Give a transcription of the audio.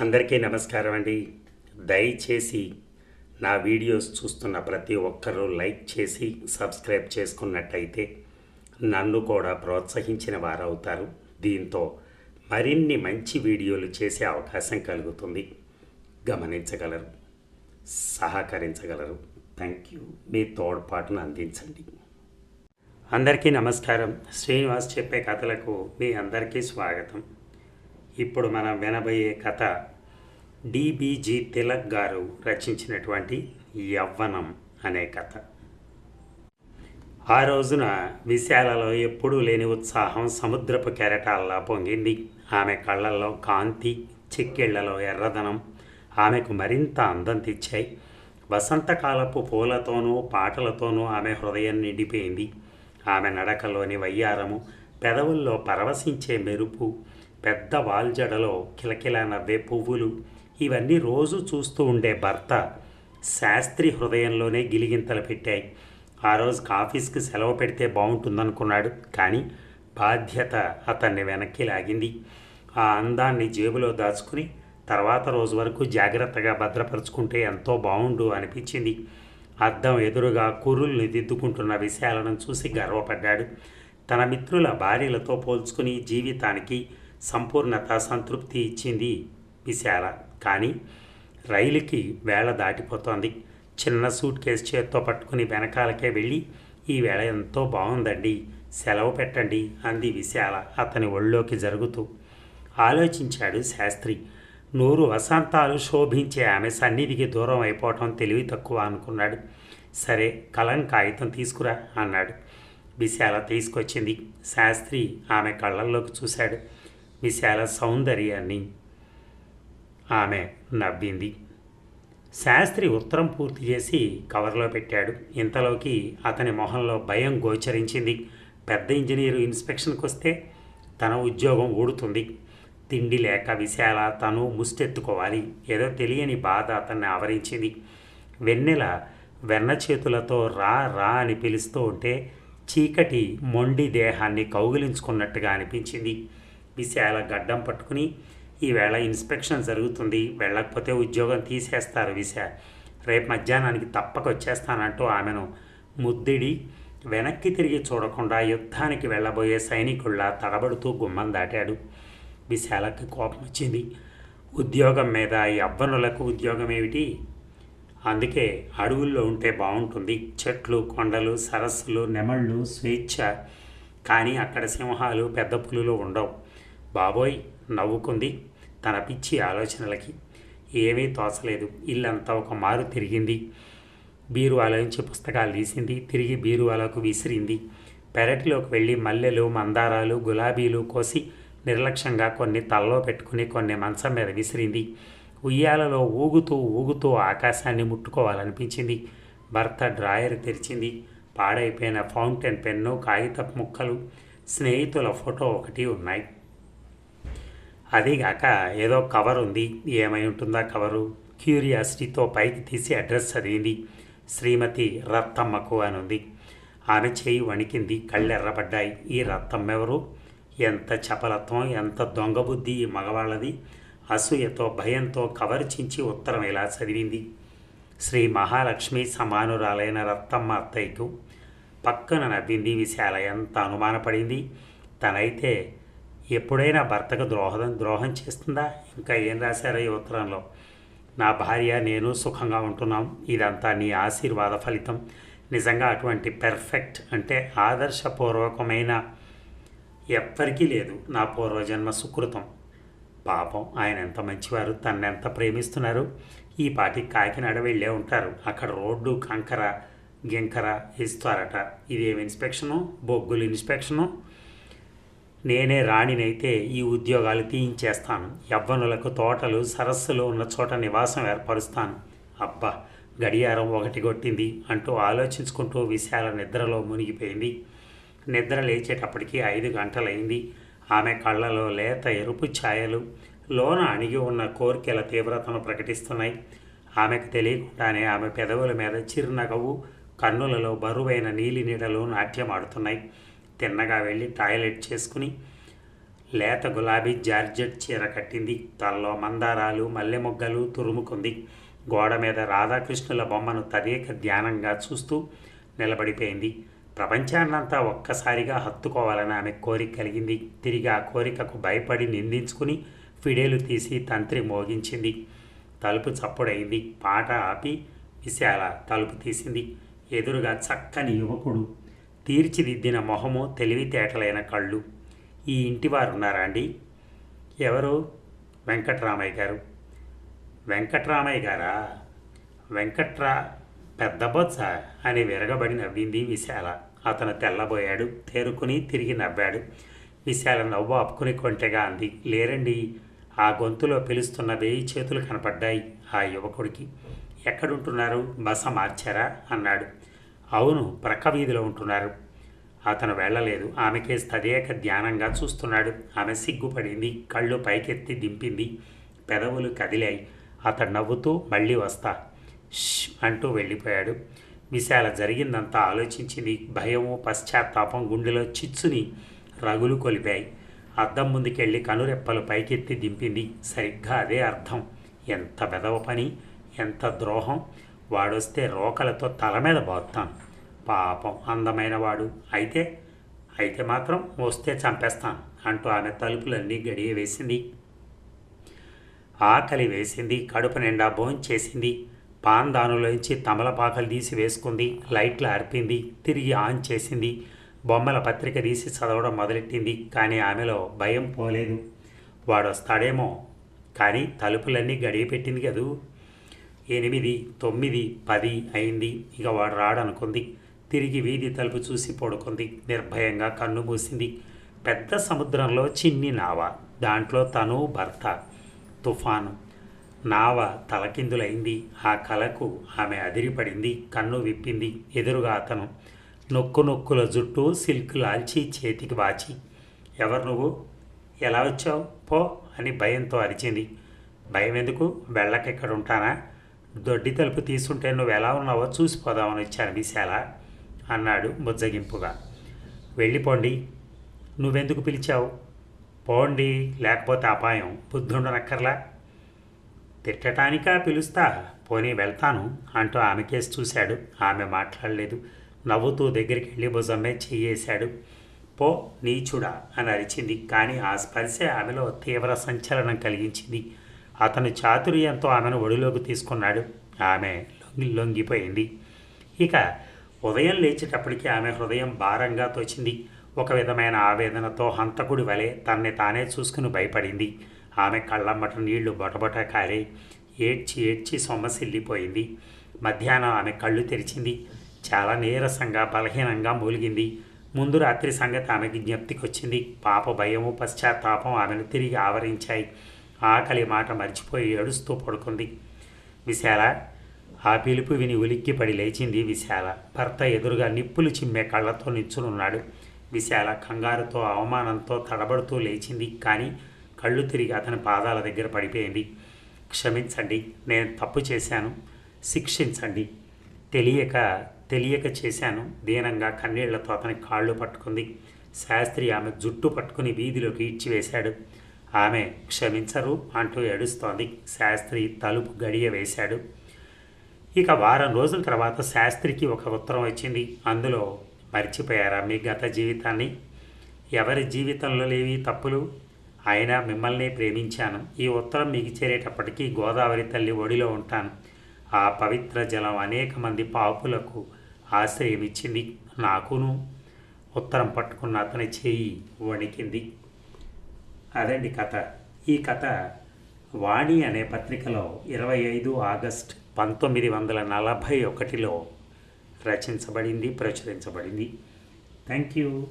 అందరికీ నమస్కారం అండి. దయచేసి నా వీడియోస్ చూస్తున్న ప్రతి ఒక్కరూ లైక్ చేసి సబ్స్క్రైబ్ చేసుకున్నట్టయితే నన్ను కూడా ప్రోత్సహించిన వారవుతారు. దీంతో మరిన్ని మంచి వీడియోలు చేసే అవకాశం కలుగుతుంది. గమనించగలరు సహకరించగలరు. Thank you. మీ తోడ్పాటును అందించండి. అందరికీ నమస్కారం. శ్రీనివాస్ చెప్పే కథలకు మీ అందరికీ స్వాగతం. ఇప్పుడు మనం వినబోయే కథ డిబిజి తిలక్ గారు రచించినటువంటి యవ్వనం అనే కథ. ఆ రోజున విశాలలో ఎప్పుడూ లేని ఉత్సాహం సముద్రపు కెరటాల్లా పొంగింది. ఆమె కళ్ళల్లో కాంతి చిక్కిళ్ళలో ఎర్రదనం ఆమెకు మరింత అందం తెచ్చాయి. వసంతకాలపు పూలతోనూ పాటలతోనూ ఆమె హృదయం నిండిపోయింది. ఆమె నడకలోని వయ్యారము పెదవుల్లో పరవశించే మెరుపు పెద్ద వాల్జడలో కిలకిలా నవ్వే పువ్వులు ఇవన్నీ రోజు చూస్తూ ఉండే భర్త శాస్త్రి హృదయంలోనే గిలిగింతలు పెట్టాయి. ఆ రోజు ఆఫీస్కి సెలవు పెడితే బాగుంటుందనుకున్నాడు కానీ బాధ్యత అతన్ని వెనక్కి లాగింది. ఆ అందాన్ని జేబులో దాచుకుని తర్వాత రోజు వరకు జాగ్రత్తగా భద్రపరుచుకుంటే ఎంతో బాగుండు అనిపించింది. అద్దం ఎదురుగా కుర్రుల్ని దిద్దుకుంటున్న విశాలను చూసి గర్వపడ్డాడు. తన మిత్రుల భార్యలతో పోల్చుకుని జీవితానికి సంపూర్ణత సంతృప్తి ఇచ్చింది విశాల. కానీ రైలుకి వేళ దాటిపోతోంది. చిన్న సూట్ కేసు చేత్తో పట్టుకుని వెనకాలకే వెళ్ళి ఈ వేళ ఎంతో బాగుందండి సెలవు పెట్టండి అంది విశాల అతని ఒళ్ళోకి జరుగుతూ. ఆలోచించాడు శాస్త్రి. నూరు వసంతాలు శోభించే ఆమె సన్నిధికి దూరం అయిపోవటం తెలివి తక్కువ అనుకున్నాడు. సరే కలం కాగితం తీసుకురా అన్నాడు. విశాల తీసుకొచ్చింది. శాస్త్రి ఆమె కళ్ళల్లోకి చూశాడు. విశాల సౌందర్యాన్ని ఆమె నవ్వింది. శాస్త్రి ఉత్తరం పూర్తి చేసి కవర్లో పెట్టాడు. ఇంతలోకి అతని మొహంలో భయం గోచరించింది. పెద్ద ఇంజనీరు ఇన్స్పెక్షన్కి వస్తే తన ఉద్యోగం ఊడుతుంది. తిండి లేక విశాల తను ముష్టెత్తుకోవాలి. ఏదో తెలియని బాధ అతన్ని ఆవరించింది. వెన్నెల వెన్న చేతులతో రా రా అని పిలుస్తూ ఉంటే చీకటి మొండి దేహాన్ని కౌగిలించుకున్నట్టుగా అనిపించింది. విశాల గడ్డం పట్టుకుని ఈవేళ ఇన్స్పెక్షన్ జరుగుతుంది. వెళ్ళకపోతే ఉద్యోగం తీసేస్తారు విశా. రేపు మధ్యాహ్నానికి తప్పక వచ్చేస్తానంటూ ఆమెను ముద్దిడి వెనక్కి తిరిగి చూడకుండా యుద్ధానికి వెళ్ళబోయే సైనికుల్లా తడబడుతూ గుమ్మం దాటాడు. విశాలకి కోపం వచ్చింది. ఉద్యోగం మీద యవ్వనులకు ఉద్యోగం ఏమిటి? అందుకే అడవుల్లో ఉంటే బాగుంటుంది. చెట్లు కొండలు సరస్సులు నెమళ్ళు స్వేచ్ఛ. కానీ అక్కడ సింహాలు పెద్ద పులులు ఉండవు. బాబోయ్ నవ్వుకుంది తన పిచ్చి ఆలోచనలకి. ఏమీ తోచలేదు. ఇల్లంతా ఒక మారు తిరిగింది. బీరువాలోంచి పుస్తకాలు తీసింది. తిరిగి బీరువాలకు విసిరింది. పెరటిలోకి వెళ్ళి మల్లెలు మందారాలు గులాబీలు కోసి నిర్లక్ష్యంగా కొన్ని తల్లో పెట్టుకుని కొన్ని మంచం మీద విసిరింది. ఉయ్యాలలో ఊగుతూ ఊగుతూ ఆకాశాన్ని ముట్టుకోవాలనిపించింది. భర్త డ్రాయర్ తెరిచింది. పాడైపోయిన ఫౌంటైన్ పెన్ను కాగితపు ముక్కలు స్నేహితుల ఫోటో ఒకటి ఉన్నాయి. అదిగాక ఏదో కవర్ ఉంది. ఏమై ఉంటుందా కవరు? క్యూరియాసిటీతో పైకి తీసి అడ్రస్ చదివింది శ్రీమతి రత్తమ్మకు అని ఉంది ఆమె చేయి వణికింది కళ్ళెర్రబడ్డాయి. ఈ రత్తమ్మ ఎవరు ఎంత చపలత్వం ఎంత దొంగ బుద్ధి ఈ మగవాళ్ళది? అసూయతో భయంతో కవర్ చించి ఉత్తరం ఇలా చదివింది? శ్రీ మహాలక్ష్మి సమానురాలైన రత్తమ్మ అత్తయ్యకు పక్కన నవ్వింది విశాల. ఎంత అనుమానపడింది? తనైతే ఎప్పుడైనా భర్తకు ద్రోహం ద్రోహం చేస్తుందా? ఇంకా ఏం రాశారో ఈ ఉత్తరంలో? నా భార్య నేను సుఖంగా ఉంటున్నాం. ఇదంతా నీ ఆశీర్వాద ఫలితం. నిజంగా అటువంటి పెర్ఫెక్ట్ అంటే ఆదర్శపూర్వకమైన ఎవ్వరికీ లేదు నా పూర్వజన్మ సుకృతం. పాపం ఆయన ఎంత మంచివారు తన్నెంత ప్రేమిస్తున్నారు. ఈ పాటి కాకినాడ వెళ్ళే ఉంటారు. అక్కడ రోడ్డు కంకర గింకర ఇస్తారట ఇదేమి ఇన్స్పెక్షను? బొగ్గులు ఇన్స్పెక్షను? నేనే రాణినైతే ఈ ఉద్యోగాలు తీయించేస్తాను. యవ్వనులకు తోటలు సరస్సులు ఉన్న చోట నివాసం ఏర్పరుస్తాను. అబ్బా గడియారం ఒకటి కొట్టింది అంటూ ఆలోచించుకుంటూ విశాల నిద్రలో మునిగిపోయింది. నిద్ర లేచేటప్పటికి ఐదు గంటలైంది. ఆమె కళ్ళలో లేత ఎరుపు ఛాయలు లోన అణిగి ఉన్న కోరికల తీవ్రతను ప్రకటిస్తున్నాయి. ఆమెకు తెలియకుండానే ఆమె పెదవుల మీద చిరునగవు కన్నులలో బరువైన నీలి నీడలు నాట్యమాడుతున్నాయి. తిన్నగా వెళ్ళి టాయిలెట్ చేసుకుని లేత గులాబీ జార్జెట్ చీర కట్టింది. తలలో మందారాలు మల్లె మొగ్గలు తురుముకుంది. గోడ మీద రాధాకృష్ణుల బొమ్మను తదేక ధ్యానంగా చూస్తూ నిలబడిపోయింది. ప్రపంచాన్నంతా ఒక్కసారిగా హత్తుకోవాలని ఆమె కోరిక కలిగింది. తిరిగి ఆ కోరికకు భయపడి నిందించుకుని ఫిడేలు తీసి తంత్రి మోగించింది. తలుపు చప్పుడైంది పాట ఆపి విశాల తలుపు తీసింది. ఎదురుగా చక్కని యువకుడు తీర్చిదిద్దిన మొహము తెలివితేటలైన కళ్ళు. ఈ ఇంటివారు ఉన్నారా అండి ఎవరు? వెంకట్రామయ్య గారు. వెంకట్రామయ్య గారా? వెంకట్రా పెద్ద బొత్స అని విరగబడి నవ్వింది విశాల. అతను తెల్లబోయాడు తేరుకుని తిరిగి నవ్వాడు. విశాల నవ్వు అప్పుకుని కొంటెగా అంది. లేరండి ఆ గొంతులో పిలుస్తున్న వేయి చేతులు కనపడ్డాయి ఆ యువకుడికి. ఎక్కడుంటున్నారు? బస మార్చారా? అన్నాడు. అవును ప్రక్క వీధిలో ఉంటున్నారు. అతను వెళ్ళలేదు. ఆమెకే తదేక ధ్యానంగా చూస్తున్నాడు. ఆమె సిగ్గుపడింది కళ్ళు పైకెత్తి దింపింది. పెదవులు కదిలాయి. అతడు నవ్వుతూ మళ్ళీ వస్తా. ష్ అంటూ వెళ్ళిపోయాడు. విశాల జరిగిందంతా ఆలోచించింది. భయము పశ్చాత్తాపం గుండెలో చిచ్చుని రగులు కొలిపాయి. అద్దం ముందుకెళ్ళి కనురెప్పలు పైకెత్తి దింపింది. సరిగ్గా అదే అర్థం. ఎంత బెదవ పని ఎంత ద్రోహం. వాడొస్తే రోకలతో తల మీద పోతాను పాపం అందమైన వాడు అయితే అయితే మాత్రం వస్తే చంపేస్తాను అంటూ ఆమె తలుపులన్నీ గడియ వేసింది. ఆకలి వేసింది కడుపు నిండా భోంచేసింది. పాన్ దానులోంచి తమలపాకలు తీసి వేసుకుంది లైట్లు అర్పింది తిరిగి ఆన్ చేసింది. బొమ్మల పత్రిక తీసి చదవడం మొదలెట్టింది కానీ ఆమెలో భయం పోలేదు. వాడొస్తాడేమో కానీ తలుపులన్నీ గడియ పెట్టింది కదూ. ఎనిమిది తొమ్మిది పది అయింది. ఇక వాడు రాడనుకుంది. తిరిగి వీధి తలుపు చూసి పడుకుంది. నిర్భయంగా కన్ను మూసింది. పెద్ద సముద్రంలో చిన్ని నావ. దాంట్లో తను భర్త. తుఫాను. నావ తలకిందులైంది. ఆ కలకు ఆమె అదిరిపడింది. కన్ను విప్పింది. ఎదురుగా అతను నొక్కు నొక్కుల జుట్టు సిల్క్ లాల్చి చేతికి వాచి ఎవరు నువ్వు? ఎలా వచ్చావు? పో అని భయంతో అరిచింది. భయం ఎందుకు వెళ్ళకెక్కడుంటానా? ఉంటానా దొడ్డి తలుపు తీసుంటే నువ్వు ఎలా ఉన్నావో చూసిపోదామని వచ్చాను విశాల అన్నాడు బుజ్జగింపుగా. వెళ్ళిపోండి. నువ్వెందుకు పిలిచావు? పోండి లేకపోతే అపాయం. బుద్ధుండనక్కర్లా. తిట్టటానికా పిలుస్తా? పోనీ వెళ్తాను అంటూ ఆమె కేసు చూశాడు. ఆమె మాట్లాడలేదు. నవ్వుతూ దగ్గరికి వెళ్ళి భుజమ్మే చెయ్యేశాడు పో నీచుడా అని అరిచింది. కానీ ఆ స్పర్శ ఆమెలో తీవ్ర సంచలనం కలిగించింది. అతను చాతుర్యంతో ఆమెను ఒడిలోకి తీసుకున్నాడు. ఆమె లొంగి లొంగిపోయింది. ఇక ఉదయం లేచేటప్పటికీ ఆమె హృదయం భారంగా తోచింది. ఒక విధమైన ఆవేదనతో హంతకుడి వలె తన్నే తానే చూసుకుని భయపడింది. ఆమె కళ్ళమ్మట నీళ్ళు బొటబొట కారే ఏడ్చి ఏడ్చి సొమ్మసిల్లిపోయింది. మధ్యాహ్నం ఆమె కళ్ళు తెరిచింది. చాలా నీరసంగా బలహీనంగా మూలిగింది. ముందు రాత్రి సంగతి ఆమెకి జ్ఞప్తికి వచ్చింది పాప భయము పశ్చాత్తాపం ఆమెను తిరిగి ఆవరించాయి. ఆకలి మాట మర్చిపోయి ఏడుస్తూ పడుకుంది. విశాల ఆ పిలుపు విని ఉలిక్కిపడి లేచింది విశాల. భర్త ఎదురుగా నిప్పులు చిమ్మే కళ్ళతో నిచ్చునున్నాడు విశాల కంగారుతో అవమానంతో తడబడుతూ లేచింది. కానీ కళ్ళు తిరిగి అతని పాదాల దగ్గర పడిపోయింది. క్షమించండి నేను తప్పు చేశాను. శిక్షించండి. తెలియక తెలియక చేశాను. దీనంగా కన్నీళ్ళతో అతని కాళ్ళు పట్టుకుంది. శాస్త్రి ఆమె జుట్టు పట్టుకుని వీధిలోకి ఈడ్చివేశాడు. ఆమె క్షమించరు అంటూ ఏడుస్తోంది. శాస్త్రి తలుపు గడియ వేశాడు. ఇక వారం రోజుల తర్వాత శాస్త్రికి ఒక ఉత్తరం వచ్చింది. అందులో మర్చిపోయారా మీ గత జీవితాన్ని? ఎవరి జీవితంలో లేవి తప్పులు? అయినా మిమ్మల్ని ప్రేమించాను. ఈ ఉత్తరం మీకు చేరేటప్పటికీ గోదావరి తల్లి ఒడిలో ఉంటాను. ఆ పవిత్ర జలం అనేక మంది పాపులకు ఆశ్రయం ఇచ్చింది నాకును ఉత్తరం పట్టుకున్న అతని చేయి వణికింది. అదండి కథ. ఈ కథ వాణి అనే పత్రికలో ఇరవై ఐదు ఆగస్ట్ పంతొమ్మిది వందల నలభై ఒకటిలో రచించబడింది ప్రచురించబడింది. Thank you.